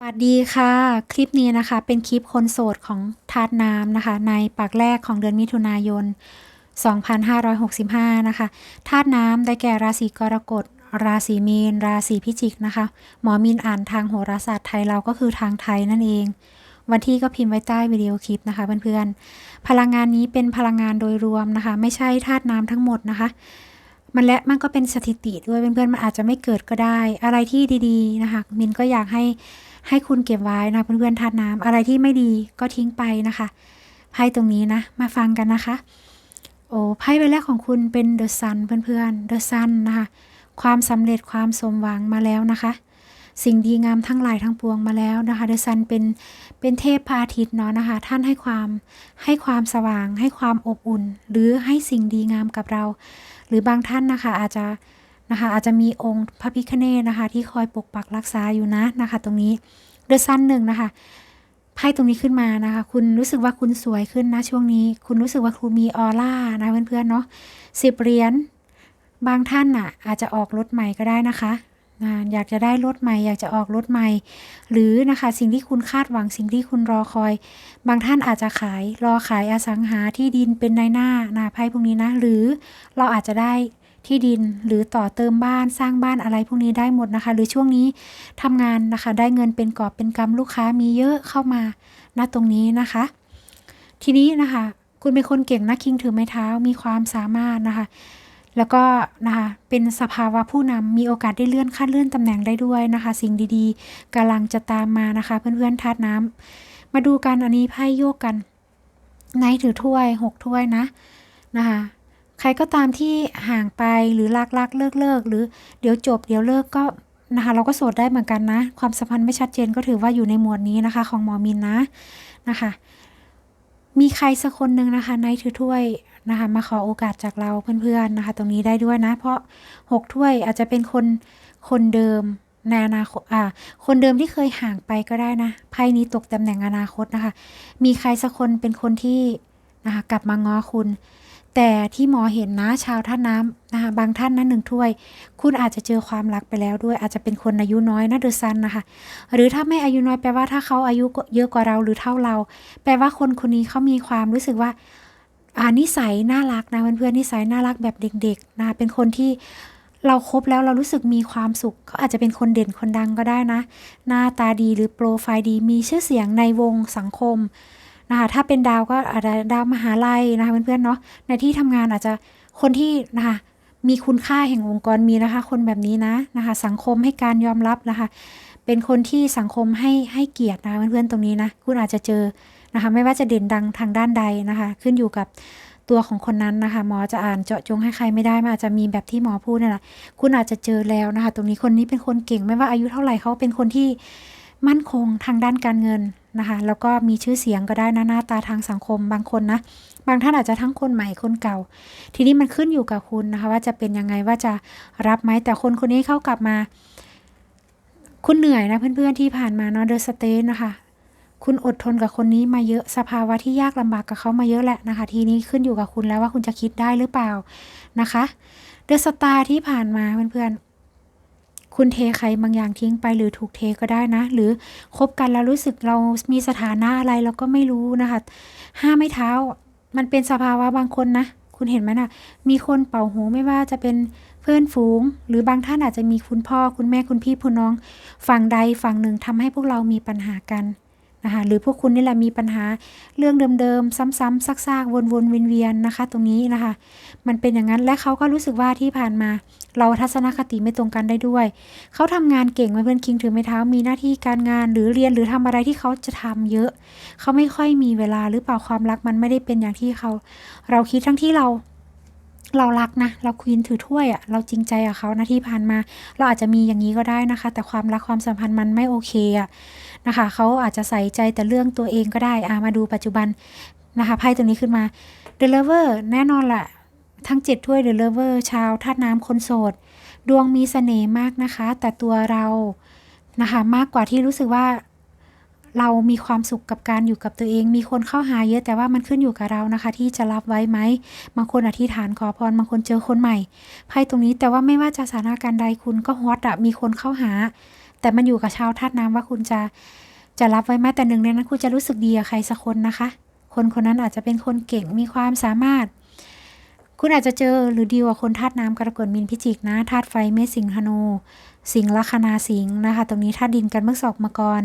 สวัสดีค่ะ คลิปนี้นะคะเป็นคลิปคนโสดของธาตุน้ำนะคะ ในปากแรกของเดือนมิถุนายน 2565 นะคะธาตุน้ำได้แก่ราศีกรกฎ ราศีมีน ราศีพิจิกนะคะ หมอมินอ่านทางโหราศาสตร์ไทยเราก็คือทางไทยนั่นเอง วันที่ก็พิมพ์ไว้ใต้วิดีโอคลิปนะคะเพื่อนๆ พลังงานนี้เป็นพลังงานโดยรวมนะคะ ไม่ใช่ธาตุน้ำทั้งหมดนะคะมันและมันก็เป็นสถิติด้วยเพื่อนๆมันอาจจะไม่เกิดก็ได้ อะไรที่ดี ๆนะคะ มินก็อยากให้ ให้คุณเก็บไว้นะเพื่อนๆทานน้ำอะไรที่ไม่ดีก็ทิ้งไปนะคะไพ่ตรงนี้นะ มาฟังกันนะคะ โอ้ไพ่ใบแรกของคุณเป็นเดอะซันเพื่อนๆเดอะซันนะคะ ความสำเร็จความสมหวังมาแล้วนะคะ สิ่งดีงามทั้งหลายทั้งปวงมาแล้วนะคะเดอะซันเป็นเป็นเทพพระอาทิตย์เนาะนะคะ ท่านให้ความให้ความสว่าง ให้ความอบอุ่น หรือให้สิ่งดีงามกับเรา หรือบางท่านนะคะอาจจะ นะคะอาจจะมีองค์พระพิฆเนศนะคะ ที่คอยปกปักรักษาอยู่นะนะคะ ตรงนี้เดอะซันหนึ่งนะคะไพ่ตรงนี้ขึ้นมานะคะ คุณรู้สึกว่าคุณสวยขึ้นนะช่วงนี้ คุณรู้สึกว่าคุณมีออร่านะเพื่อนๆเนาะสิบเหรียญบางท่านน่ะ อาจจะออกรถใหม่ก็ได้นะคะนะอยากจะได้รถใหม่ อยากจะออกรถใหม่ หรือนะคะสิ่งที่คุณคาดหวังสิ่งที่คุณรอคอย บางท่านอาจจะขายรอขายอสังหาที่ดินเป็นนายหน้านะไพ่พวกนี้นะ หรือเราอาจจะได้ ที่ดินหรือต่อเติมบ้านสร้างบ้านอะไรพวกนี้ได้หมดนะคะ หรือช่วงนี้ทำงานนะคะ ได้เงินเป็นกอบเป็นกำลูกค้ามีเยอะเข้ามาณตรงนี้นะคะ ทีนี้นะคะ คุณเป็นคนเก่งนะคิงถือไม้เท้ามีความสามารถนะคะ แล้วก็นะคะเป็นสภาวะผู้นำมีโอกาสได้เลื่อนขั้นเลื่อนตำแหน่งได้ด้วยนะคะ สิ่งดีๆกำลังจะตามมานะคะ เพื่อนๆทาดน้ำมาดูกันอันนี้ไพ่โยกกันไนท์ถือถ้วยหกถ้วยนะนะคะ ใครก็ตามที่ห่างไปหรือลักลักเลิกเลิกหรือเดี๋ยวจบเดี๋ยวเลิกก็นะคะ เราก็โสดได้เหมือนกันนะ ความสัมพันธ์ไม่ชัดเจนก็ถือว่าอยู่ในหมวดนี้นะคะ ของหมอมินนะนะคะ มีใครสักคนหนึ่งนะคะในถือถ้วยนะคะ มาขอโอกาสจากเราเพื่อนๆนะคะ ตรงนี้ได้ด้วยนะ เพราะหกถ้วยอาจจะเป็นคนคนเดิมในอนาคตอ่าคนเดิมที่เคยห่างไปก็ได้นะไพ่นี้ตกตำแหน่งอนาคตนะคะ มีใครสักคนเป็นคนที่นะคะกลับมาง้อคุณ แต่ที่หมอเห็นนะชาวท่าน้ำนะคะบางท่านนะหนึ่งถ้วย คุณอาจจะเจอความรักไปแล้วด้วยอาจจะเป็นคนอายุน้อยนะเดอซันนะคะ หรือถ้าไม่อายุน้อยแปลว่าถ้าเขาอายุเยอะกว่าเราหรือเท่าเรา แปลว่าคนคนนี้เขามีความรู้สึกว่าอ่านิสัยน่ารักนะเพื่อนๆนิสัยน่ารักแบบเด็กๆนะคะเป็นคนที่เราครบแล้วเรารู้สึกมีความสุขเขาอาจจะเป็นคนเด่นคนดังก็ได้นะ หน้าตาดีหรือโปรไฟล์ดีมีชื่อเสียงในวงสังคม นะคะถ้าเป็นดาวก็อาจจะดาวมหาลัยนะคะเพื่อนๆเนาะในที่ทำงานอาจจะคนที่นะคะมีคุณค่าแห่งองค์กรมีนะคะ คนแบบนี้นะนะคะ สังคมให้การยอมรับนะคะ เป็นคนที่สังคมให้ให้เกียรตินะเพื่อนๆตรงนี้นะคุณอาจจะเจอนะคะ ไม่ว่าจะเด่นดังทางด้านใดนะคะ ขึ้นอยู่กับตัวของคนนั้นนะคะ หมอจะอ่านเจาะจงให้ใครไม่ได้มันอาจจะมีแบบที่หมอพูดนี่แหละคุณอาจจะเจอแล้วนะคะ ตรงนี้คนนี้เป็นคนเก่ง ไม่ว่าอายุเท่าไหร่เขาเป็นคนที่มั่นคงทางด้านการเงิน นะคะแล้วก็มีชื่อเสียงก็ได้นะหน้าตาทางสังคมบางคนนะ บางท่านอาจจะทั้งคนใหม่คนเก่า ทีนี้มันขึ้นอยู่กับคุณนะคะว่าจะเป็นยังไงว่าจะรับไหมแต่คนคนนี้เข้ากลับมา คุณเหนื่อยนะเพื่อนๆที่ผ่านมาเนาะเดอะสเตนนะคะคุณอดทนกับคนนี้มาเยอะสภาวะที่ยากลำบากกับเขามาเยอะแหละนะคะ ทีนี้ขึ้นอยู่กับคุณแล้วว่าคุณจะคิดได้หรือเปล่านะคะเดอะสตาร์ที่ผ่านมาเพื่อนๆ คุณเทใครบางอย่างทิ้งไปหรือถูกเทก็ได้นะ หรือคบกันแล้วรู้สึกเรามีสถานะอะไรเราก็ไม่รู้นะคะห้าไม่เท้ามันเป็นสภาวะบางคนนะ คุณเห็นไหมนะมีคนเป่าหูไม่ว่าจะเป็นเพื่อนฝูง หรือบางท่านอาจจะมีคุณพ่อ คุณแม่คุณพี่คุณน้อง ฝั่งใดฝั่งหนึ่งทำให้พวกเรามีปัญหากัน นะคะหรือพวกคุณนี่แหละมีปัญหาเรื่องเดิมๆ ซ้ำๆซักๆ วนๆเวียนๆนะคะ ตรงนี้นะคะ มันเป็นอย่างนั้นและเขาก็รู้สึกว่าที่ผ่านมา เราทัศนคติไม่ตรงกันได้ด้วย เขาทำงานเก่งไหมเพื่อนคิงถือไม้เท้ามีหน้าที่การงานหรือเรียนหรือทำอะไรที่เขาจะทำเยอะ เขาไม่ค่อยมีเวลาหรือเปล่าความรักมันไม่ได้เป็นอย่างที่เขา เราคิดทั้งที่เรา เรารักนะ เราควีนถือถ้วยอะ่ะ เราจริงใจกับเขานะที่ผ่านมา เราอาจจะมีอย่างนี้ก็ได้นะคะ แต่ความรักความสัมพันธ์มันไม่โอเคอะ่ะนะคะเขาอาจจะใส่ใจแต่เรื่องตัวเองก็ได้อ่ามาดูปัจจุบันนะคะไพ่ตัวนี้ขึ้นมา The Lover แน่นอนแหละทั้งเจ็ดถ้วย The Lover ชาวธาตุน้ำคนโสด ดวงมีเสน่ห์มากนะคะ แต่ตัวเรานะคะมากกว่าที่รู้สึกว่า เรามีความสุขกับการอยู่กับตัวเอง มีคนเข้าหาเยอะแต่ว่ามันขึ้นอยู่กับเรานะคะ ที่จะรับไว้ไหมบางคนอธิษฐานขอพรบางคนเจอคนใหม่ไพ่ตรงนี้แต่ว่าไม่ว่าจะสถานการณ์ใดคุณก็ฮอตอะมีคนเข้าหา แต่มันอยู่กับชาวธาตุน้ำว่าคุณจะจะรับไว้ไหมแต่หนึ่งในนั้นคุณจะรู้สึกดีกับใครสักคนนะคะ คนคนนั้นอาจจะเป็นคนเก่งมีความสามารถ คุณอาจจะเจอหรือดีกว่าคนธาตุน้ำกรกฎมีนพิจิกนะธาตุไฟเมษสิงห์ธนูสิงห์ลัคนาสิงห์นะคะ ตรงนี้ธาตุดินกันเมื่อศอกมากร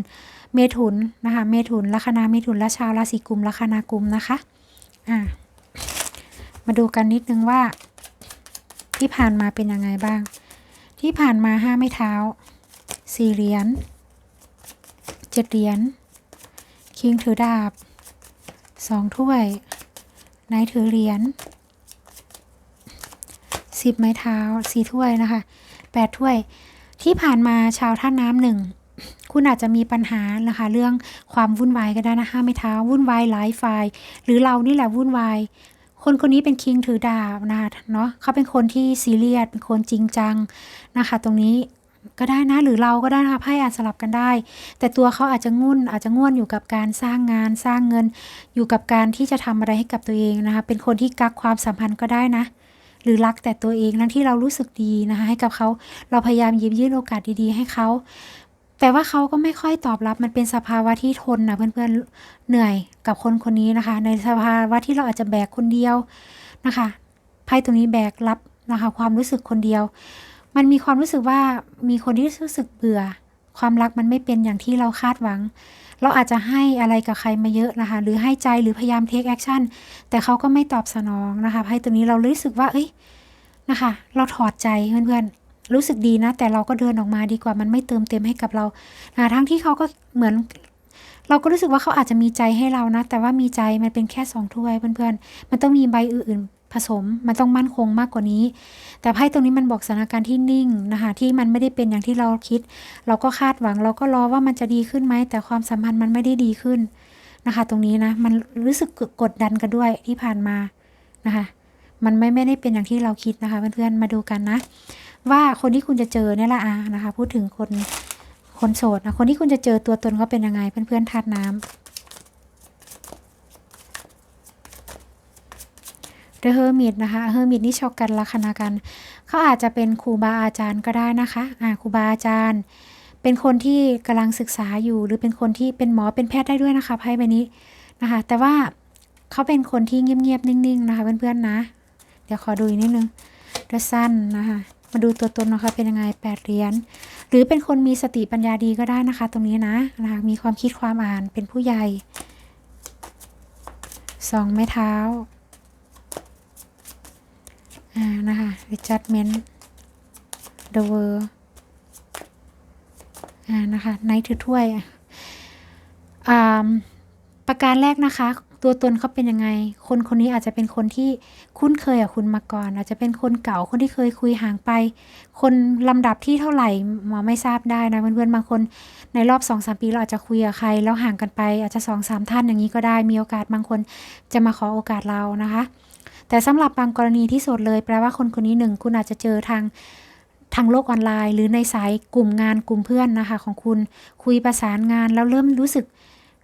เมถุนนะคะเมถุนลัคนาเมถุนและชาวราศีกุมลัคนากุมนะคะอ่ามาดูกันนิดนึงว่า ที่ผ่านมาเป็นยังไงบ้าง ที่ผ่านมาห้าไม้เท้าสี่เหรียญเจ็ดเหรียญคิงถือดาบสองถ้วยนายถือเหรียญสิบไม้เท้าสี่ถ้วยนะคะแปดถ้วย ที่ผ่านมาชาวท่าน้ำหนึ่ง คุณอาจจะมีปัญหานะคะเรื่องความวุ่นวายก็ได้นะคะไม่เท้าวุ่นวายหลายฝ่ายหรือเรานี่แหละวุ่นวายคนคนนี้เป็นคิงถือดาบนะคะเนาะเขาเป็นคนที่ซีเรียสเป็นคนจริงจังนะคะ ตรงนี้ก็ได้นะหรือเราก็ได้นะคะไพ่อาจสลับกันได้ แต่ตัวเขาอาจจะงุ่นอาจจะง่วนอยู่กับการสร้างงานสร้างเงิน อยู่กับการที่จะทำอะไรให้กับตัวเองนะคะ เป็นคนที่กักความสัมพันธ์ก็ได้นะ หรือรักแต่ตัวเองทั้งที่เรารู้สึกดีนะคะ ให้กับเขาเราพยายามยิบยื่นโอกาสดีๆ ให้เขา แต่ว่าเขาก็ไม่ค่อยตอบรับมันเป็นสภาวะที่ทนนะเพื่อนๆเหนื่อยกับคนคนนี้นะคะ ในสภาวะที่เราอาจจะแบกคนเดียวนะคะไพ่ตรงนี้แบกรับนะคะ ความรู้สึกคนเดียว มันมีความรู้สึกว่ามีคนที่รู้สึกเบื่อ ความรักมันไม่เป็นอย่างที่เราคาดหวัง เราอาจจะให้อะไรกับใครมาเยอะนะคะ หรือให้ใจหรือพยายามเทคแอคชั่นแต่เขาก็ไม่ตอบสนองนะคะไพ่ตัวนี้เรารู้สึกว่าเอ้ยนะคะ เราถอดใจเพื่อนๆ รู้สึกดีนะ แต่เราก็เดินออกมาดีกว่ามันไม่เติมเต็มให้กับเรานะทั้งที่เขาก็เหมือน เราก็รู้สึกว่าเขาอาจจะมีใจให้เรานะ แต่ว่ามีใจมันเป็นแค่สองถ้วยเพื่อนๆ มันต้องมีใบอื่นๆ ผสม มันต้องมั่นคงมากกว่านี้ แต่ไพ่ตรงนี้มันบอกสถานการณ์ที่นิ่งนะคะที่มันไม่ได้เป็นอย่างที่เราคิด เราก็คาดหวังเราก็รอว่ามันจะดีขึ้นไหมแต่ความสัมพันธ์มันไม่ได้ดีขึ้นนะคะ ตรงนี้นะมันรู้สึกกดดันกันด้วยที่ผ่านมานะคะมันไม่ไม่ได้เป็นอย่างที่เราคิดนะคะเพื่อนๆมาดูกันนะ ว่าคนที่คุณจะเจอเนี่ยแหละอะนะคะ พูดถึงคนคนโสดนะคนที่คุณจะเจอตัวตนเขาเป็นยังไง เพื่อนๆธาตุน้ำเดอะเฮอร์มิตนะคะเฮอร์มิตนี่ชอบกันลัคนากันเขาอาจจะเป็นครูบาอาจารย์ก็ได้นะคะอ่าครูบาอาจารย์ เป็นคนที่กำลังศึกษาอยู่ หรือเป็นคนที่เป็นหมอเป็นแพทย์ได้ด้วยนะคะไพ่ใบนี้นะคะ แต่ว่าเขาเป็นคนที่เงียบๆนิ่งๆนะคะเพื่อนๆนะ เดี๋ยวขอดูอีกนิดนึงเดอะซันนะคะ มาดูตัวตนนะคะเป็นยังไงแปดเหรียญหรือเป็นคนมีสติปัญญาดีก็ได้นะคะ ตรงนี้นะนะคะมีความคิดความอ่านเป็นผู้ใหญ่สองไม้เท้าอ่านะคะ adjustment the world อ่านะคะไนท์ถือถ้วยอ่าประการแรกนะคะ ตัวตนเขาเป็นยังไง คนคนนี้อาจจะเป็นคนที่คุ้นเคยกับคุณมาก่อน อาจจะเป็นคนเก่าคนที่เคยคุยห่างไป คนลำดับที่เท่าไหร่หมอไม่ทราบได้นะเพื่อนๆบางคนในรอบ2อสปีเราอาจจะคุยกับใคร แล้วห่างกันไป อาจจะ2อสท่านอย่างนี้ก็ได้มีโอกาสบางคนจะมาขอโอกาสเรานะคะ แต่สำหรับบางกรณีที่สดเลย แปลว่าคนคนนี้หนึ่งคุณอาจจะเจอทางทางโลกออนไลน์ หรือในสายกลุ่มงานกลุ่มเพื่อนนะคะของคุณคุยประสานงานแล้วเริ่มรู้สึก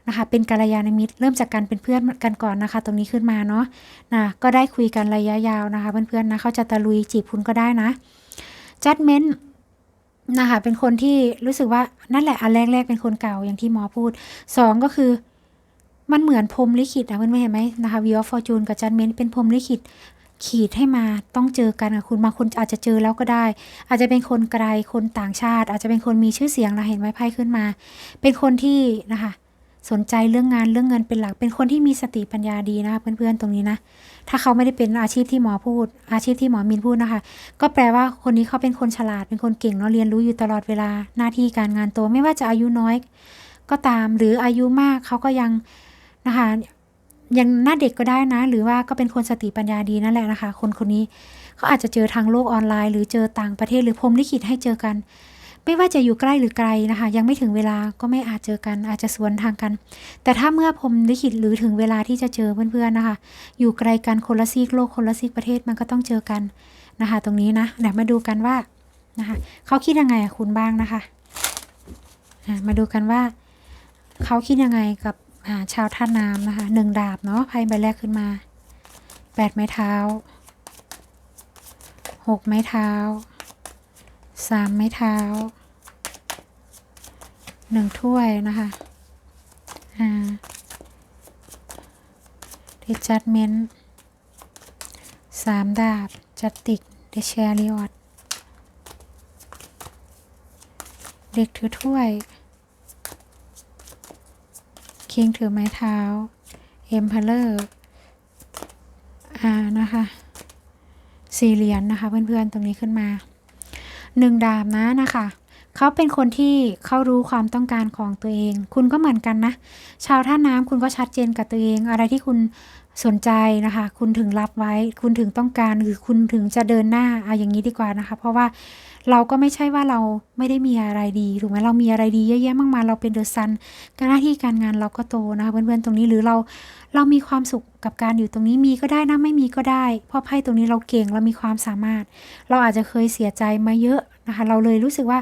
นะคะ เป็นกัลยาณมิตร เริ่มจากการเป็นเพื่อนกันก่อนนะคะ ตรงนี้ขึ้นมาเนาะนะก็ได้คุยกันระยะยาวนะคะ เพื่อนๆนะเขาจะตะลุยจีบคุณก็ได้นะจัดเมนนะคะเป็นคนที่รู้สึกว่านั่นแหละอันแรกๆเป็นคนเก่าอย่างที่หมอพูดสองก็คือมันเหมือนพรมลิขิตอะเพื่อนๆเห็นไหมนะคะวิวฟอร์จูนกับจันเมนเป็นพรมลิขิตขีดให้มาต้องเจอกันกับคุณบางคนอาจจะเจอแล้วก็ได้ อาจจะเป็นคนไกลคนต่างชาติ อาจจะเป็นคนมีชื่อเสียงนะเห็นไหมไพ่ขึ้นมา เป็นคนที่นะคะ สนใจเรื่องงานเรื่องเงินเป็นหลัก เป็นคนที่มีสติปัญญาดีนะคะเพื่อนๆตรงนี้นะ ถ้าเขาไม่ได้เป็นอาชีพที่หมอพูด อาชีพที่หมอมินพูดนะคะ ก็แปลว่าคนนี้เขาเป็นคนฉลาดเป็นคนเก่งเนาะเรียนรู้อยู่ตลอดเวลาหน้าที่การงานตัวไม่ว่าจะอายุน้อย ก็ตามหรืออายุมากเขาก็ยังนะคะยังหน้าเด็กก็ได้นะ หรือว่าก็เป็นคนสติปัญญาดีนั่นแหละนะคะ คนคนนี้เขาอาจจะเจอทางโลกออนไลน์ หรือเจอต่างประเทศหรือพรมลิขิตให้เจอกัน ไม่ว่าจะอยู่ใกล้หรือไกลนะคะ ยังไม่ถึงเวลาก็ไม่อาจเจอกัน อาจจะสวนทางกัน แต่ถ้าเมื่อพรหมลิขิตหรือถึงเวลาที่จะเจอเพื่อนๆนะคะ อยู่ไกลกันคนละซีกโลกคนละซีกประเทศมันก็ต้องเจอกันนะคะ ตรงนี้นะเดี๋ยวมาดูกันว่านะคะเขาคิดยังไงคุณบ้างนะคะมาดูกันว่าเขาคิดยังไงกับาชาวท่าน้ำนะคะหนึ่งดาบเนาะไพ่ใบแรกขึ้นมาแปดไม้เท้าหกไม้เท้า สามไม้เท้าหนึ่งถ้วยนะคะอ่าดิจัดเมนสามดาบ จัดติกเดชเรียอดเด็กถือถ้วย คิงถือไม้เท้า เอ็มพลเลอร์อ่านะคะ สี่เหรียญนะคะ เพื่อนๆ ตรงนี้ขึ้นมา หนึ่งดาบนะนะคะ เขาเป็นคนที่เขารู้ความต้องการของตัวเอง คุณก็เหมือนกันนะ ชาวท่าน้ำคุณก็ชัดเจนกับตัวเอง อะไรที่คุณสนใจนะคะ คุณถึงรับไว้ คุณถึงต้องการหรือคุณถึงจะเดินหน้าเอาอย่างนี้ดีกว่านะคะ เพราะว่าเราก็ไม่ใช่ว่าเราไม่ได้มีอะไรดีถูกไหมเรามีอะไรดีเยอะแยะมากมายเราเป็นเดอะซันการหน้าที่การงานเราก็โตนะคะเพื่อนๆตรงนี้หรือเราเรามีความสุขกับการอยู่ตรงนี้มีก็ได้นะไม่มีก็ได้ เพราะไพ่ตรงนี้เราเก่งเรามีความสามารถ เราอาจจะเคยเสียใจมาเยอะนะคะ เราเลยรู้สึกว่า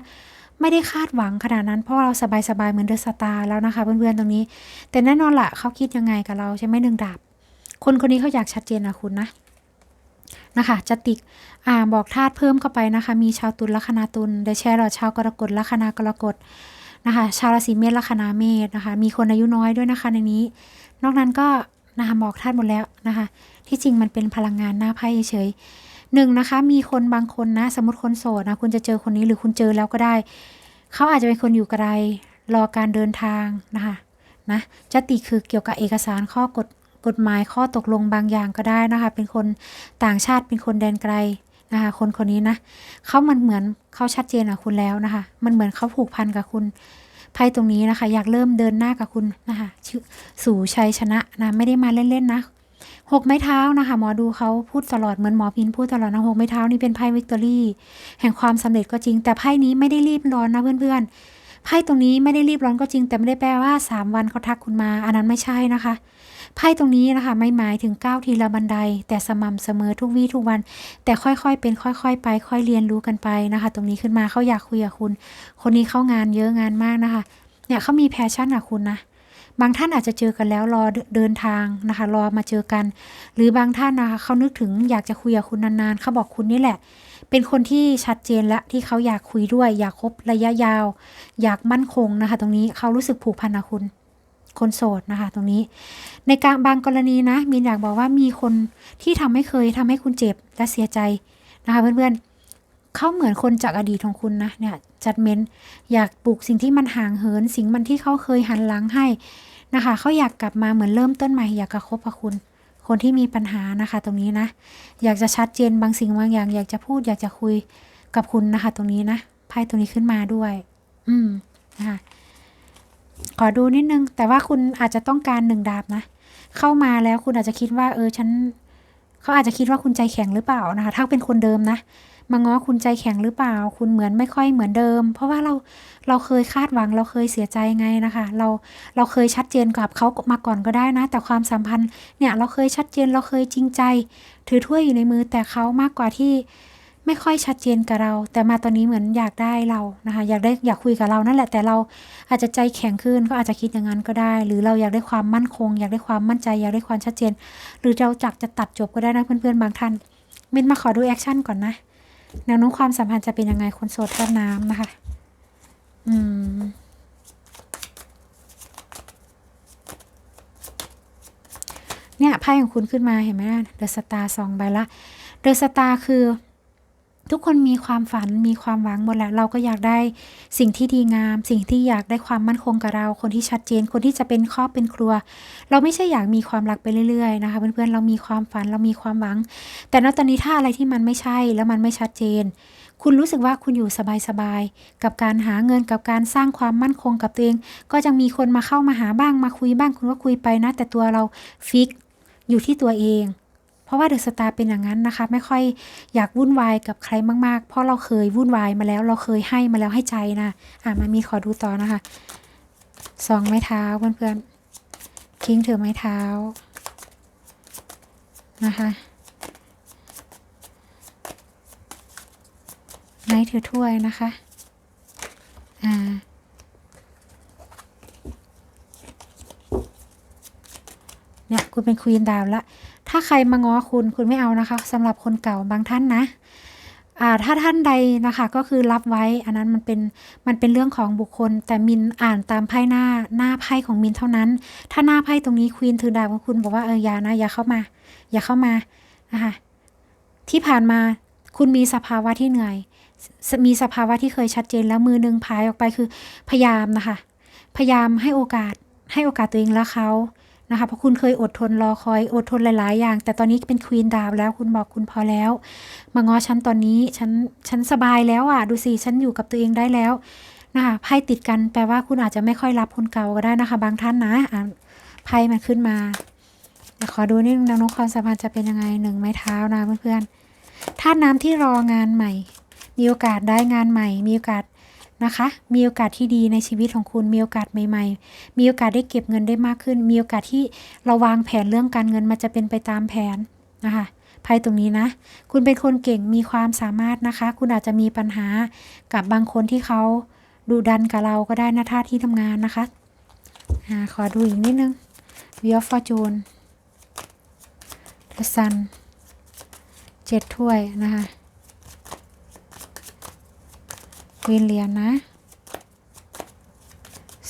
ไม่ได้คาดหวังขนาดนั้นเพราะเราสบายๆเหมือนเดอะสตาร์แล้วนะคะ เพื่อนๆตรงนี้ แต่แน่นอนละเขาคิดยังไงกับเราใช่ไหมหนึ่งดาบคนคนนี้เขาอยากชัดเจนนะคุณนะนะคะจะติกอ่าบอกธาตุเพิ่มเข้าไปนะคะ มีชาวตุลลัคนาตุลเดชแชร์ชาวกรกฎลัคนากรกฎนะคะ ชาวราศีเมษลัคนาเมษนะคะ มีคนอายุน้อยด้วยนะคะในนี้ นอกนั้นก็นะคะบอกธาตุหมดแล้วนะคะ ที่จริงมันเป็นพลังงานหน้าไพ่เฉย หนึ่งนะคะ มีคนบางคนนะ สมมติคนโสดนะ คุณจะเจอคนนี้หรือคุณเจอแล้วก็ได้ เขาอาจจะเป็นคนอยู่ไกล รอการเดินทางนะคะนะจติคือเกี่ยวกับเอกสารข้อกฎกฎหมายข้อตกลงบางอย่างก็ได้นะคะ เป็นคนต่างชาติเป็นคนแดนไกลนะคะคนคนนี้นะเขามันเหมือนเขาชัดเจนกับคุณแล้วนะคะ มันเหมือนเขาผูกพันกับคุณไพ่ตรงนี้นะคะ อยากเริ่มเดินหน้ากับคุณนะคะชื่อสู่ชัยชนะนะไม่ได้มาเล่นๆนะ หกไม้เท้านะคะหมอดูเขาพูดตลอดเหมือนหมอพินพูดตลอดนะหกไม้เท้านี่เป็นไพ่วิกตอรี่แห่งความสำเร็จก็จริง แต่ไพ่นี้ไม่ได้รีบร้อนนะเพื่อนๆไพ่ตรงนี้ไม่ได้รีบร้อนก็จริง แต่ไม่ได้แปลว่า 3 วันเขาทักคุณมา อันนั้นไม่ใช่นะคะไพ่ตรงนี้นะคะไม่หมายถึงก้าวทีละบันได แต่สม่ำเสมอทุกวี่ทุกวัน แต่ค่อยๆ เป็นค่อย ๆ ไป ค่อยเรียนรู้กันไปนะคะ ตรงนี้ขึ้นมาเขาอยากคุยกับคุณ คนนี้เข้างานเยอะงานมากนะคะ เนี่ยเขามีแพชชั่นกับคุณนะ บางท่านอาจจะเจอกันแล้วรอเดินทางนะคะ รอมาเจอกัน หรือบางท่านนะคะเขานึกถึงอยากจะคุยกับคุณนานๆเขาบอกคุณนี่แหละ เป็นคนที่ชัดเจนและที่เขาอยากคุยด้วย อยากคบระยะยาว อยากมั่นคงนะคะ ตรงนี้เขารู้สึกผูกพันกับคุณคนโสดนะคะ ตรงนี้ ในการบางกรณีนะมีนอยากบอกว่ามีคนที่ทำให้เคยทำให้คุณเจ็บและเสียใจนะคะ เพื่อนๆเขาเหมือนคนจากอดีตของคุณนะเนี่ยจัดเม้นอยากปลูกสิ่งที่มันห่างเหิน สิ่งมันที่เขาเคยหันหลังให้ นะคะเขาอยากกลับมาเหมือนเริ่มต้นใหม่อยากกระคบกับคุณ คนที่มีปัญหานะคะ ตรงนี้นะ อยากจะชัดเจนบางสิ่งบางอย่าง อยากจะพูดอยากจะคุยกับคุณนะคะ ตรงนี้นะไพ่ตรงนี้ขึ้นมาด้วย อืมนะคะขอดูนิดนึง แต่ว่าคุณอาจจะต้องการหนึ่งดาบนะ เข้ามาแล้วคุณอาจจะคิดว่า เออฉันเขาอาจจะคิดว่าคุณใจแข็งหรือเปล่านะคะ ถ้าเป็นคนเดิมนะ มาง้อคุณใจแข็งหรือเปล่า คุณเหมือนไม่ค่อยเหมือนเดิม เพราะว่าเราเราเคยคาดหวังเราเคยเสียใจไงนะคะ เราเราเคยชัดเจนกับเขามาก่อนก็ได้นะ แต่ความสัมพันธ์เนี่ยเราเคยชัดเจนเราเคยจริงใจ ถือถ้วยอยู่ในมือแต่เขามากกว่าที่ไม่ค่อยชัดเจนกับเรา แต่มาตอนนี้เหมือนอยากได้เรานะคะ อยากได้อยากคุยกับเรานั่นแหละแต่เราอาจจะใจแข็งขึ้นก็อาจจะคิดอย่างนั้นก็ได้ หรือเราอยากได้ความมั่นคง อยากได้ความมั่นใจ อยากได้ความชัดเจน หรือเราจักจะตัดจบก็ได้นะเพื่อนๆบางท่านเมนมาขอดูแอคชั่นก่อนนะ แนวโน้มความสัมพันธ์จะเป็นยังไงคนโสดกับน้ำนะคะ อืม เนี่ยไพ่ของคุณขึ้นมาเห็นไหมเดอะสตาร์สองใบละ เดอะสตาร์คือ ทุกคนมีความฝันมีความหวังหมดแหละเราก็อยากได้สิ่งที่ดีงาม สิ่งที่อยากได้ความมั่นคงกับเรา คนที่ชัดเจน คนที่จะเป็นครอบเป็นครัว เราไม่ใช่อยากมีความรักไปเรื่อยๆนะคะ เพื่อนๆเรามีความฝันเรามีความหวัง แต่ณตอนนี้ถ้าอะไรที่มันไม่ใช่แล้วมันไม่ชัดเจน คุณรู้สึกว่าคุณอยู่สบายๆกับการหาเงินกับการสร้างความมั่นคงกับตัวเอง ก็จะมีคนมาเข้ามาหาบ้างมาคุยบ้างคุณก็คุยไปนะ แต่ตัวเราฟิกอยู่ที่ตัวเอง เพราะว่าเดอะสตาร์เป็นอย่างนั้นนะคะ ไม่ค่อยอยากวุ่นวายกับใครมาก ๆ เพราะเราเคยวุ่นวายมาแล้วเราเคยให้มาแล้วให้ใจนะ อะมามีขอดูต่อนะคะสองไม้เท้าเพื่อนๆคิงเถือไม้เท้านะคะไม้ถือถ้วยนะคะ อ่า เนี่ยคุณเป็นควีนดาวละ ถ้าใครมาง้อคุณคุณไม่เอานะคะสำหรับคนเก่าบางท่านนะอ่าถ้าท่านใดนะคะก็คือรับไว้อันนั้นมันเป็นมันเป็นเรื่องของบุคคล แต่มินอ่านตามไพ่หน้าหน้าไพ่ของมินเท่านั้น ถ้าหน้าไพ่ตรงนี้ควีนถือดาบของคุณบอกว่าเอออย่านะอย่าเข้ามา อย่าเข้ามานะคะที่ผ่านมาคุณมีสภาวะที่เหนื่อย มีสภาวะที่เคยชัดเจนแล้วมือหนึงพายออกไปคือพยายามนะคะ พยายามให้โอกาสให้โอกาสตัวเองและเขา นะคะเพราะคุณเคยอดทนรอคอยอดทนหลาย ๆ อย่าง แต่ตอนนี้เป็นควีนดาบแล้วคุณบอกคุณพอแล้ว มาง้อฉันตอนนี้ฉันฉันสบายแล้วอะดูสิฉันอยู่กับตัวเองได้แล้วนะคะไพ่ติดกันแปลว่าคุณอาจจะไม่ค่อยรับคนเก่าก็ได้นะคะ บางท่านนะอะไพ่มันขึ้นมาเดี๋ยวขอดูนิดนึงนวน้มความสัมพันธ์จะเป็นยังไงหนึ่งไม้เท้านะเพื่อนๆธาตุน้ำที่รองานใหม่ มีโอกาสได้งานใหม่ มีโอกาส นะคะ มีโอกาสที่ดีในชีวิตของคุณ มีโอกาสใหม่ๆ มีโอกาสได้เก็บเงินได้มากขึ้น มีโอกาสที่เราวางแผนเรื่องการเงินมันจะเป็นไปตามแผนนะคะไพ่ตรงนี้นะ คุณเป็นคนเก่งมีความสามารถนะคะ คุณอาจจะมีปัญหากับบางคนที่เขาดูดันกับเราก็ได้นะท่าที่ทำงานนะคะอาขอดูอีกนิดนึง Wheel of Fortune The Sun เจ็ดถ้วยนะคะ วินเหรียญนะ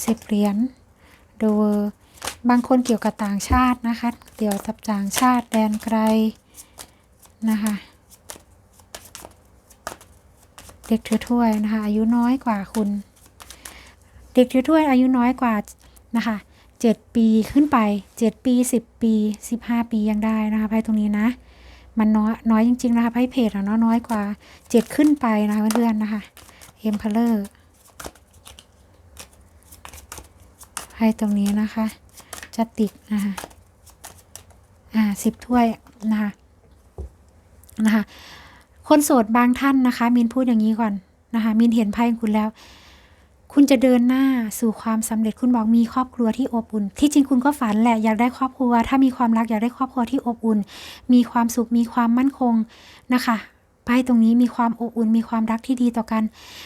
สิบเหรียญโดเวอร์บางคนเกี่ยวกับต่างชาตินะคะ เกี่ยวกับต่างชาติแดนไกลนะคะ เด็กถือถ้วยนะคะ อายุน้อยกว่าคุณ เด็กถือถ้วยอายุน้อยกว่านะคะเจ็ดปีขึ้นไปเจ็ดปีสิบปีสิบห้าปียังได้นะคะไพ่ตรงนี้นะ มันน้อยน้อยจริงๆนะคะไพ่เพจอะเนาะน้อยกว่าเจ็ดขึ้นไปนะคะเพื่อนๆนะคะ เอ็มพลเลอร์ไพ่ตรงนี้นะคะจะติดนะคะอ่าสิบถ้วยนะคะนะคะ คนโสดบางท่านนะคะ มินพูดอย่างนี้ก่อนนะคะ มินเห็นไพ่ของคุณแล้ว คุณจะเดินหน้าสู่ความสำเร็จคุณบอกมีครอบครัวที่อบอุ่น ที่จริงคุณก็ฝันแหละอยากได้ครอบครัว ถ้ามีความรักอยากได้ครอบครัวที่อบอุ่น มีความสุขมีความมั่นคงนะคะ ไพ่ตรงนี้มีความอบอุ่นมีความรักที่ดีต่อกัน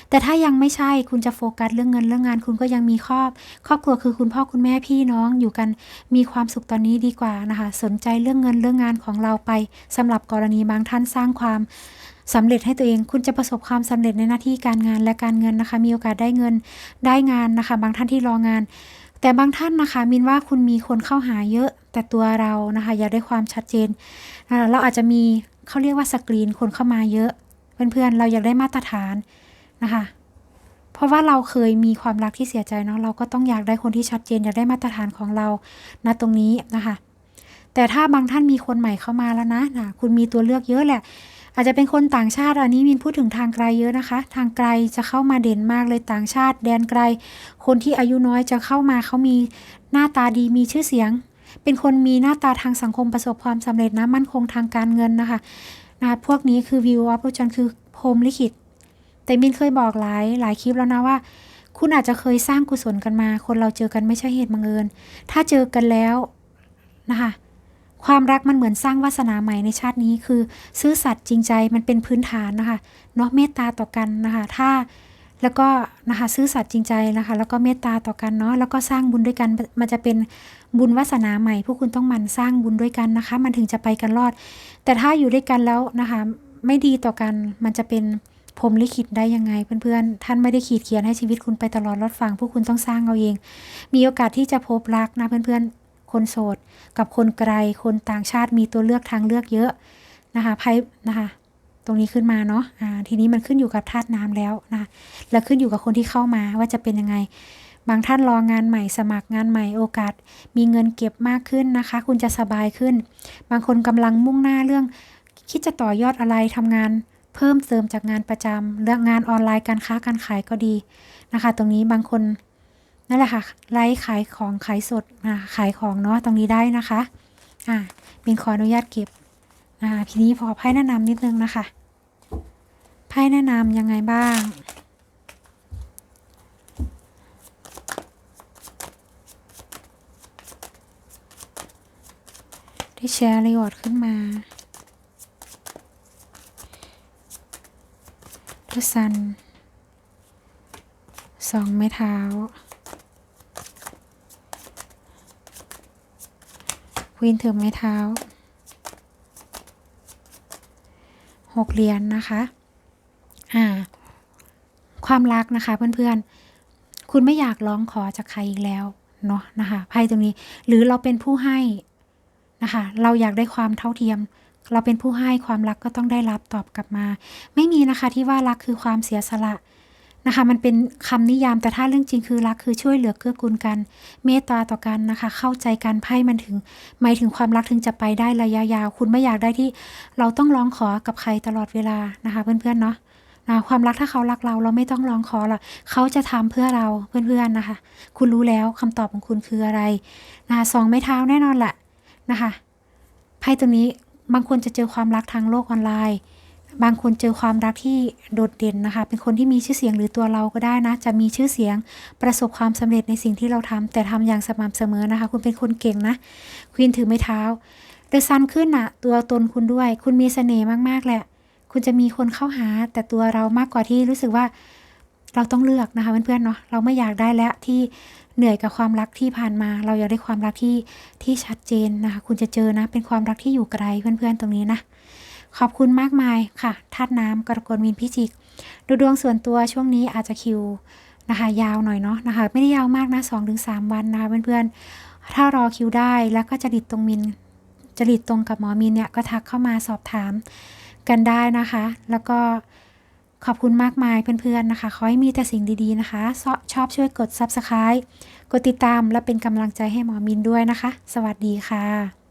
แต่ถ้ายังไม่ใช่คุณจะโฟกัสเรื่องเงินเรื่องงาน คุณก็ยังมีครอบ ครอบครัวคือคุณพ่อคุณแม่พี่น้องอยู่กันมีความสุขตอนนี้ดีกว่านะคะ สนใจเรื่องเงินเรื่องงานของเราไปสำหรับกรณีบางท่านสร้างความสำเร็จให้ตัวเองคุณจะประสบความสำเร็จในหน้าที่การงานและการเงินนะคะ มีโอกาสได้เงินได้งานนะคะ บางท่านที่รองาน แต่บางท่านนะคะมินว่าคุณมีคนเข้าหาเยอะ แต่ตัวเรานะคะอยากได้ความชัดเจน เราอาจจะมีเขาเรียกว่าสกรีนคนเข้ามาเยอะ เพื่อนๆเราอยากได้มาตรฐานนะคะ เพราะว่าเราเคยมีความรักที่เสียใจเนาะเราก็ต้องอยากได้คนที่ชัดเจนอยากได้มาตรฐานของเราณตรงนี้นะคะ แต่ถ้าบางท่านมีคนใหม่เข้ามาแล้วนะนะคุณมีตัวเลือกเยอะแหละ อาจจะเป็นคนต่างชาติอันนี้มินพูดถึงทางไกลเยอะนะคะ ทางไกลจะเข้ามาเด่นมากเลยต่างชาติ แดนไกล คนที่อายุน้อยจะเข้ามาเขามีหน้าตาดีมีชื่อเสียง เป็นคนมีหน้าตาทางสังคมประสบความสำเร็จนะมั่นคงทางการเงินนะคะนะพวกนี้คือวิวออฟจันคือพรมลิขิต แต่มินเคยบอกหลายหลายคลิปแล้วนะว่า คุณอาจจะเคยสร้างกุศลกันมา คนเราเจอกันไม่ใช่เหตุบังเอิญถ้าเจอกันแล้วนะคะ ความรักมันเหมือนสร้างวาสนาใหม่ในชาตินี้คือ ซื่อสัตย์จริงใจมันเป็นพื้นฐานนะคะเนาะเมตตาต่อกันนะคะถ้าแล้วก็นะคะซื่อสัตย์จริงใจนะคะ แล้วก็เมตตาต่อกันเนาะแล้วก็สร้างบุญด้วยกันมันจะเป็นบุญวาสนาใหม่ พวกคุณต้องมันสร้างบุญด้วยกันนะคะ มันถึงจะไปกันรอด แต่ถ้าอยู่ด้วยกันแล้วนะคะ ไม่ดีต่อกันมันจะเป็นพรมลิขิตได้ยังไงเพื่อนๆ ท่านไม่ได้ขีดเขียนให้ชีวิตคุณไปตลอดรอดฟังพวกคุณต้องสร้างเอาเอง มีโอกาสที่จะพบรักนะเพื่อนๆ คนโสด กับคนไกล คนต่างชาติมีตัวเลือกทางเลือกเยอะนะคะไพ่นะคะ ตรงนี้ขึ้นมาเนาะอ่าทีนี้มันขึ้นอยู่กับธาตุน้ำแล้วนะแล้วขึ้นอยู่กับคนที่เข้ามาว่าจะเป็นยังไง บางท่านรองานใหม่สมัครงานใหม่โอกาส มีเงินเก็บมากขึ้นนะคะ คุณจะสบายขึ้น บางคนกำลังมุ่งหน้าเรื่อง คิดจะต่อยอดอะไรทำงานเพิ่มเติมจากงานประจำเรื่องงานออนไลน์การค้าการขายก็ดีนะคะ ตรงนี้บางคน นั่นแหละค่ะไลฟ์ขายของขายสดนะขายของเนาะตรงนี้ได้นะคะอ่ามินขออนุญาตเก็บอ่าทีนี้พอไพ่แนะนำนิดนึงนะคะไพ่แนะนำยังไงบ้างได้แชร์รีวอร์ดขึ้นมาทุสันสองไม้เท้า ควีนถือไม้เท้าหกเหรียญนนะคะ อ่า ความรักนะคะเพื่อนๆ คุณไม่อยากร้องขอจากใครอีกแล้วเนาะนะคะไพ่ตรงนี้หรือเราเป็นผู้ให้นะคะ เราอยากได้ความเท่าเทียม เราเป็นผู้ให้ความรักก็ต้องได้รับตอบกลับมา ไม่มีนะคะที่ว่ารักคือความเสียสละ นะคะมันเป็นคำนิยามแต่ถ้าเรื่องจริงคือรักคือช่วยเหลือเกื้อกูลกัน เมตตาต่อกันนะคะ เข้าใจกันไพ่มันถึงหมายถึงความรักถึงจะไปได้ระยะยาว คุณไม่อยากได้ที่เราต้องร้องขอกับใครตลอดเวลานะคะเพื่อนๆเนาะนะความรักถ้าเขารักเราเราไม่ต้องร้องขอหรอกเขาจะทำเพื่อเราเพื่อนๆนะคะ คุณรู้แล้วคำตอบของคุณคืออะไรนะะสองไม้เท้าแน่นอนแหละนะคะไพ่ตัวนี้บางคนจะเจอความรักทางโลกออนไลน์ บางคนเจอความรักที่โดดเด่นนะคะ เป็นคนที่มีชื่อเสียงหรือตัวเราก็ได้นะ จะมีชื่อเสียงประสบความสำเร็จในสิ่งที่เราทำแต่ทำอย่างสม่ำเสมอนะคะ คุณเป็นคนเก่งนะควีนถือไม้เท้าเดอะซันขึ้นอะตัวตนคุณด้วย คุณมีเสน่ห์มากๆแหละ คุณจะมีคนเข้าหา แต่ตัวเรามากกว่าที่รู้สึกว่าเราต้องเลือกนะคะเพื่อนๆเนาะเราไม่อยากได้แล้วที่เหนื่อยกับความรักที่ผ่านมา เราอยากได้ความรักที่ที่ชัดเจนนะคะ คุณจะเจอนะ เป็นความรักที่อยู่ไกลเพื่อนๆตรงนี้นะ ขอบคุณมากมายค่ะธาตุน้ำกรกฎมีนพิจิก ดูดวงส่วนตัวช่วงนี้อาจจะคิวนะคะ ยาวหน่อยเนาะนะคะ ไม่ได้ยาวมากนะสองถึงสามวันนะคะเพื่อนๆ ถ้ารอคิวได้แล้วก็จริตตรงมินจริตตรงกับหมอมินเนี่ยก็ทักเข้ามาสอบถามกันได้นะคะ แล้วก็ขอบคุณมากมายเพื่อนๆนะคะ ขอให้มีแต่สิ่งดีๆนะคะ ชอบชอบช่วยกด Subscribe กดติดตามและเป็นกำลังใจให้หมอมินด้วยนะคะ สวัสดีค่ะ